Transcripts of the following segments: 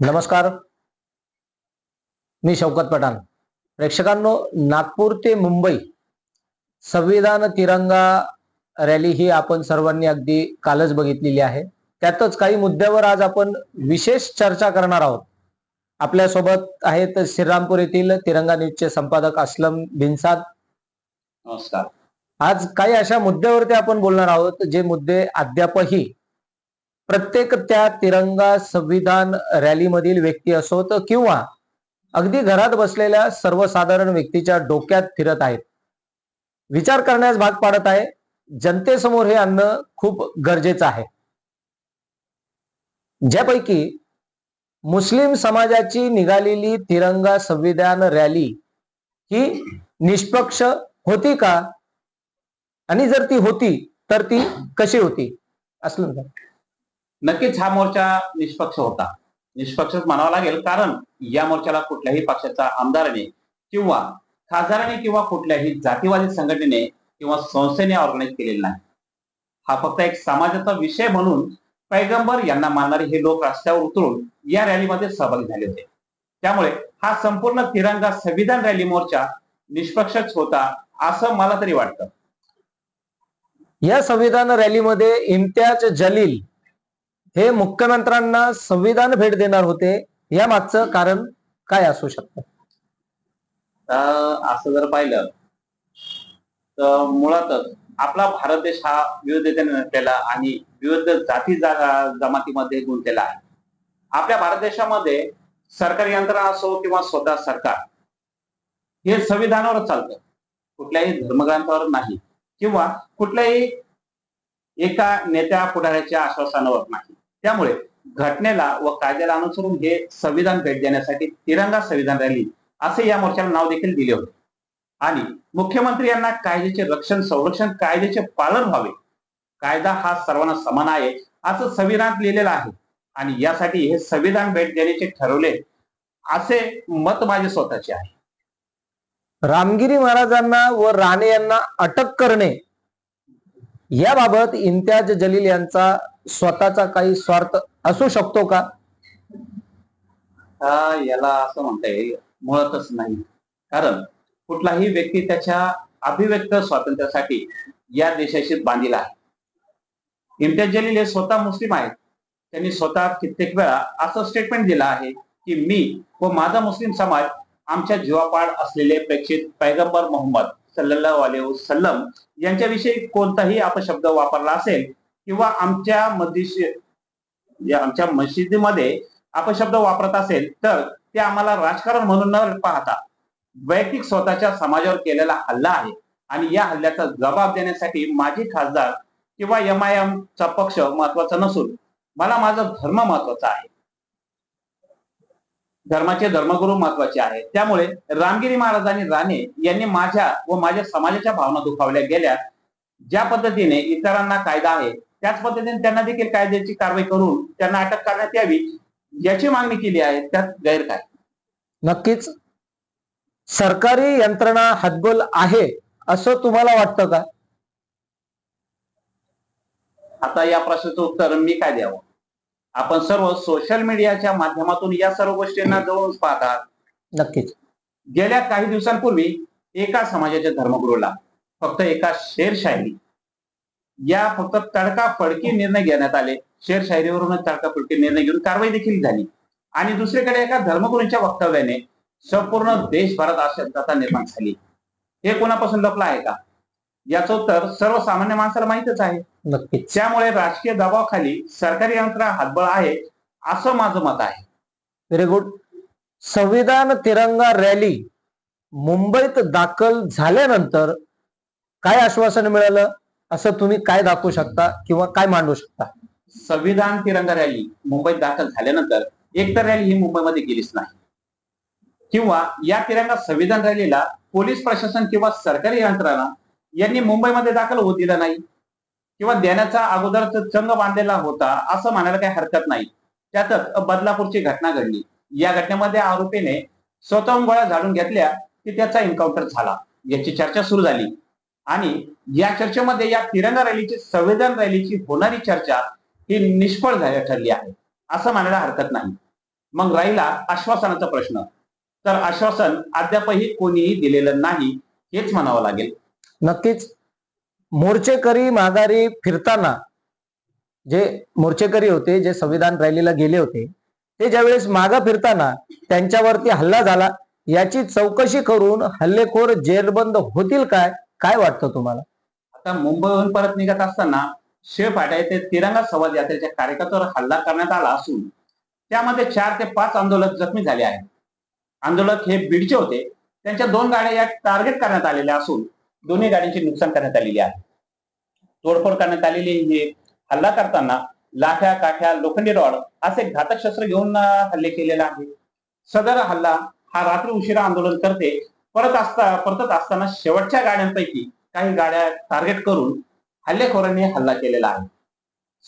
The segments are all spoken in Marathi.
नमस्कार. मी शौकत पठाण. प्रेक्षकांनो नागपूर ते मुंबई संविधान तिरंगा रॅली ही आपण सर्वांनी अगदी कालच बघितलेली आहे. त्यातच काही मुद्द्यावर आज आपण विशेष चर्चा करणार आहोत. आपल्यासोबत आहेत श्रीरामपूर येथील तिरंगा न्यूजचे संपादक असलम बिनसाद नमस्कार. आज काही अशा मुद्द्यावरती आपण बोलणार आहोत जे मुद्दे अद्यापही प्रत्येक त्या तिरंगा संविधान रॅलीमधील व्यक्ती असोत किंवा अगदी घरात बसलेल्या सर्वसाधारण व्यक्तीच्या डोक्यात फिरत आहेत. विचार करण्यास भाग पाडत आहे. जनतेसमोर हे आणणं खूप गरजेचं आहे. ज्यापैकी मुस्लिम समाजाची निघालेली तिरंगा संविधान रॅली ही निष्पक्ष होती का? आणि जर ती होती तर ती कशी होती? असलं का नक्कीच हा मोर्चा निष्पक्ष होता. निष्पक्षच म्हणावा लागेल कारण या मोर्चाला कुठल्याही पक्षाचा आमदाराने किंवा खासदाराने किंवा कुठल्याही जातीवादी संघटनेने किंवा संस्थेने ऑर्गनाईज केलेला नाही. हा फक्त एक समाजाचा विषय म्हणून पैगंबर यांना मानणारे हे लोक रस्त्यावर उतरून या रॅलीमध्ये सहभागी झाले होते. त्यामुळे हा संपूर्ण तिरंगा संविधान रॅली मोर्चा निष्पक्षच होता असं मला तरी वाटतं. या संविधान रॅलीमध्ये इम्तियाज जलील हे मुख्यमंत्र्यांना संविधान भेट देणार होते या मागचं कारण काय असू शकतं? असं जर पाहिलं तर मुळातच आपला भारत देश हा विविधतेने नटलेला आणि विविध जाती जमातीमध्ये गुंतलेला आहे. आपल्या भारत देशामध्ये सरकारी यंत्रणा असो किंवा स्वतः सरकार हे संविधानावर चालतं. कुठल्याही धर्मग्रंथावर नाही. किंवा कुठल्याही एका नेत्या पुढाऱ्याच्या आश्वासनावर नाही. त्यामुळे घटनेला व कायद्याला अनुसरून हे संविधान भेट देण्यासाठी तिरंगा संविधान रॅली असे या मोर्चाला नाव देखील दिले होते. आणि मुख्यमंत्री यांना कायद्याचे रक्षण संरक्षण कायद्याचे पालन व्हावे. कायदा हा सर्वांना समान आहे असं संविधानात लिहिलेलं आहे. आणि यासाठी हे संविधान भेट देण्याचे ठरवले असे मत माझे स्वतःचे आहे. रामगिरी महाराजांना व राणे यांना अटक करणे याबाबत इम्तियाज जलील यांचा स्वतःचा काही स्वार्थ असू शकतो का? याला असं म्हणता येईल. मुळातच नाही. कारण कुठलाही व्यक्ती त्याच्या अभिव्यक्त स्वातंत्र्यासाठी या देशाशी बांधील आहे. इम्तियाज जलील हे स्वतः मुस्लिम आहेत. त्यांनी स्वतः कित्येक वेळा असं स्टेटमेंट दिलं आहे की मी व माझा मुस्लिम समाज आमच्या जीवापाड असलेले प्रेक्षित पैगंबर मोहम्मद सल्लल्लाहु अलैहि वसल्लम यांच्याविषयी कोणताही अपशब्द वापरला असेल किंवा आमच्या मस्जिद या आमच्या मशिदीमध्ये अपशब्द वापरत असेल तर ते आम्हाला राजकारण म्हणून न पाहता वैयक्तिक स्वतःच्या समाजावर केलेला हल्ला आहे. आणि या हल्ल्याचा जबाब देण्यासाठी माजी खासदार किंवा एम आय एम चा पक्ष महत्त्वाचा नसून मला माझा धर्म महत्त्वाचा आहे. धर्माचे धर्मगुरू महत्त्वाचे आहेत. त्यामुळे रामगिरी महाराज आणि राणे यांनी माझ्या व माझ्या समाजाच्या भावना दुखावल्या गेल्या. ज्या पद्धतीने इतरांना कायदा आहे त्याच पद्धतीने त्यांना देखील कायद्याची कारवाई करून त्यांना अटक करण्यात यावी याची मागणी केली आहे. त्यात गैर काय नक्कीच. सरकारी यंत्रणा हतबल आहे असं तुम्हाला वाटतं का? आता या प्रश्नाचं उत्तर मी काय द्यावं? आपण सर्व सोशल मीडियाच्या माध्यमातून या सर्व गोष्टींना जवळून पाहतात नक्कीच. गेल्या काही दिवसांपूर्वी एका समाजाच्या धर्मगुरूला फक्त एका शेरशायरी या फक्त तडकाफडकी निर्णय घेण्यात आले. शेरशायरीवरूनच तडकाफडकी निर्णय घेऊन कारवाई देखील झाली. आणि दुसरीकडे एका धर्मगुरूंच्या वक्तव्याने संपूर्ण देशभरात अशांतता निर्माण झाली. हे कोणापासून लपलं आहे का? याचं उत्तर सर्वसामान्य माणसाला माहितच आहे. नक्कीच. त्यामुळे राजकीय दबावाखाली सरकारी यंत्रणा हातबळ आहे असं माझं मत आहे. व्हेरी गुड संविधान तिरंगा रॅली मुंबईत दाखल झाल्यानंतर काय आश्वासन मिळालं? असं तुम्ही काय दाखवू शकता किंवा काय मांडू शकता? संविधान तिरंगा रॅली मुंबईत दाखल झाल्यानंतर एकतर रॅली ही मुंबईमध्ये गेलीच नाही. किंवा या तिरंगा संविधान रॅलीला पोलीस प्रशासन किंवा सरकारी यंत्रणा यांनी मुंबईमध्ये दाखल होऊ दिलं नाही किंवा देण्याचा अगोदर चंग बांधलेला होता असं म्हणायला काही हरकत नाही. त्यातच बदलापूरची घटना घडली. या घटनेमध्ये आरोपीने स्वतःहून गोळ्या झाडून घेतल्या की त्याचा एन्काउंटर झाला. याची चर्चा सुरू झाली. आणि या चर्चेमध्ये या तिरंगा रॅलीची संविधान रॅलीची होणारी चर्चा ही निष्फळ झाल्या ठरली आहे. असं म्हणायला हरकत नाही. मग राहिला आश्वासनाचा प्रश्न. तर आश्वासन अद्यापही कोणीही दिलेलं नाही हेच म्हणावं लागेल. नक्कीच. मोर्चेकरी माघारी फिरताना जे मोर्चेकरी होते जे संविधान रॅलीला गेले होते ते ज्यावेळेस मागं फिरताना त्यांच्यावरती हल्ला झाला याची चौकशी करून हल्लेखोर जेरबंद होतील काय काय वाटतं तुम्हाला? आता मुंबईहून परत निघत असताना शेळपाट्या येथे तिरंगा संवाद यात्रेच्या कार्यकर्त्यावर हल्ला करण्यात आला असून त्यामध्ये चार ते पाच आंदोलक जखमी झाले आहेत. आंदोलक हे बीडचे होते. त्यांच्या दोन गाड्या या टार्गेट करण्यात आलेल्या असून दोन्ही गाड्यांचे नुकसान करण्यात आलेले आहे. तोडफोड करण्यात आलेली हे हल्ला करताना लाठ्या काठ्या लोखंडी रॉड असे घातक शस्त्र घेऊन हल्ले केलेले आहे सदर हल्ला हा रात्री उशिरा आंदोलन करते. परत असता परतत असताना शेवटच्या गाड्यांपैकी काही गाड्या टार्गेट करून हल्लेखोरांनी हल्ला केलेला आहे.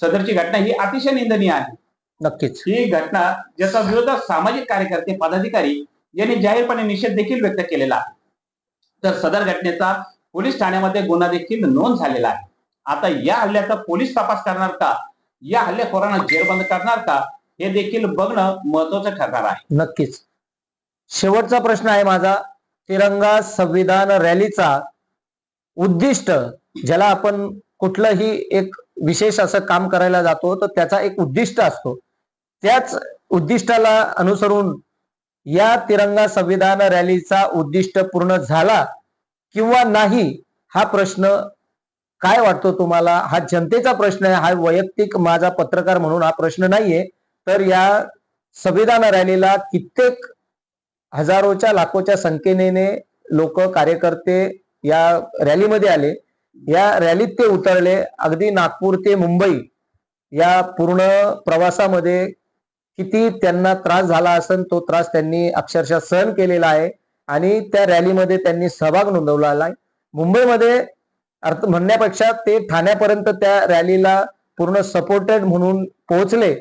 सदरची घटना ही अतिशय निंदनीय आहे. नक्कीच. ही घटना ज्याचा विरोध सामाजिक कार्यकर्ते पदाधिकारी यांनी जाहीरपणे निषेध देखील व्यक्त केलेला आहे. तर सदर घटनेचा पोलीस ठाण्यामध्ये गुन्हा देखील नोंद झालेला आहे. आता या हल्ल्याचा पोलीस तपास करणार का? या हल्लेखोरांना जेरबंद करणार का? हे देखील बघणं महत्वाचं ठरणार आहे. नक्कीच. शेवटचा प्रश्न आहे माझा. तिरंगा संविधान रॅलीचा उद्दिष्ट ज्याला आपण कुठलंही एक विशेष असं काम करायला जातो तर त्याचा एक उद्दिष्ट असतो. त्याच उद्दिष्टाला अनुसरून या तिरंगा संविधान रॅलीचा उद्दिष्ट पूर्ण झाला किंवा नाही हा प्रश्न काय वाटतो तुम्हाला? हा जनतेचा प्रश्न आहे हा वैयक्तिक माझा पत्रकार म्हणून हा प्रश्न नाहीये. तर या संविधान रॅलीला कित्येक हजारोच्या लाखोच्या संख्येने लोक कार्यकर्ते या रॅलीमध्ये आले. या रॅलीत ते उतरले. अगदी नागपूर ते मुंबई या पूर्ण प्रवासामध्ये किती त्यांना त्रास झाला असेल तो त्रास त्यांनी अक्षरशः सहन केलेला आहे. आणि त्या रॅलीमध्ये त्यांनी सहभाग नोंदवला आहे. मुंबईमध्ये अर्थ म्हणण्यापेक्षा ते ठाण्यापर्यंत त्या रॅलीला पूर्ण सपोर्टेड म्हणून पोहोचले.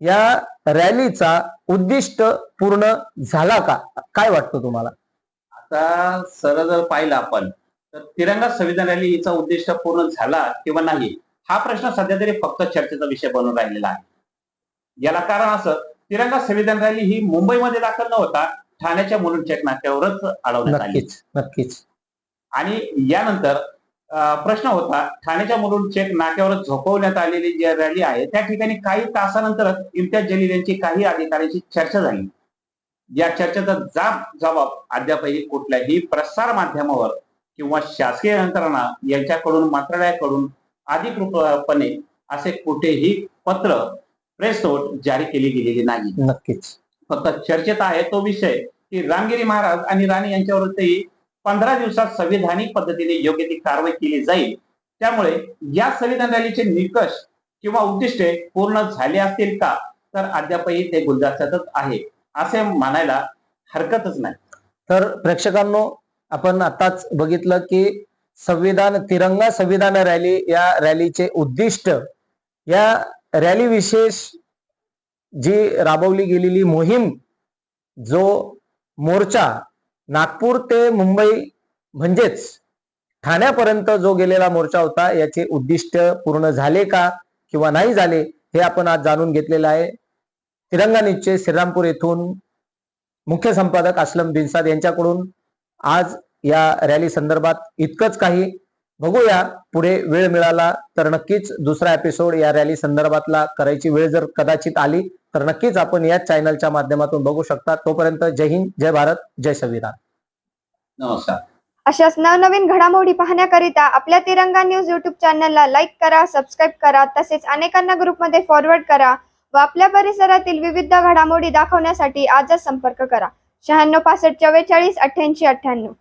या रॅलीचा उद्दिष्ट पूर्ण झाला का? काय वाटतं तुम्हाला? आता सरळ जर पाहिलं आपण तर तिरंगा संविधान रॅली हिचा उद्दिष्ट पूर्ण झाला किंवा नाही हा प्रश्न सध्या तरी फक्त चर्चेचा विषय बनून राहिलेला आहे. याला कारण असं तिरंगा संविधान रॅली ही मुंबईमध्ये दाखल न होता ठाण्याच्या मुलुंड चेक नाक्यावरच अडवण्यात आली. नक्कीच. आणि यानंतर प्रश्न होता. ठाण्याच्या मुलुंड चेक नाक्यावर झोपवण्यात आलेली जी रॅली आहे त्या ठिकाणी काही तासानंतरच इम्तियाज जलील यांची काही अधिकाऱ्यांची चर्चा झाली. या चर्चेचा जाब जबाब अद्यापही कुठल्याही प्रसार माध्यमावर किंवा शासकीय यंत्रणा यांच्याकडून मंत्रालयाकडून अधिकृतपणे असे कुठेही पत्र प्रेस नोट जारी केली गेलेली नाही. नक्कीच. फक्त चर्चेत आहे तो विषय की रामगिरी महाराज आणि राणी यांच्यावरती पंधरा दिवसात संविधानिक पद्धतीने योग्य ती कारवाई केली जाईल. त्यामुळे या संविधान रॅलीचे निकष किंवा उद्दिष्टे पूर्ण झाले असतील का? तर अद्यापही ते गुलदस्त्यातच आहे असे म्हणायला हरकतच नाही. तर प्रेक्षकांनो आपण आताच बघितलं की संविधान तिरंगा संविधान रॅली या रॅलीचे उद्दिष्ट या रॅली विशेष जी राबवली गेलेली मोहीम जो मोर्चा नागपूर ते मुंबई म्हणजेच ठाण्यापर्यंत जो गेलेला मोर्चा होता याचे उद्दिष्ट पूर्ण झाले का किंवा नाही झाले हे आपण आज जाणून घेतलेलं आहे. तिरंगा निश्चय श्रीरामपूर येथून मुख्य संपादक असलम बिनसाद यांच्याकडून आज या रॅली संदर्भात इतकंच काही बघूया पुढे वेळ मिळाला तर नक्कीच दुसरा एपिसोड या रॅली संदर्भातला करायची वेळ जर कदाचित आली तर नक्कीच आपण याच चॅनलच्या माध्यमातून बघू शकता. तोपर्यंत जय हिंद जय भारत जय संविधान. नमस्कार. अशाच नवनवीन घडामोडी पाहण्याकरिता आपल्या तिरंगा न्यूज युट्यूब चॅनलला लाईक करा सबस्क्राईब करा तसेच अनेकांना ग्रुपमध्ये फॉरवर्ड करा व आपल्या परिसरातील विविध घडामोडी दाखवण्यासाठी आजच संपर्क करा. शहाण्णव पासष्ट चव्वेचाळीस अठ्ठ्याऐंशी अठ्ठ्याण्णव.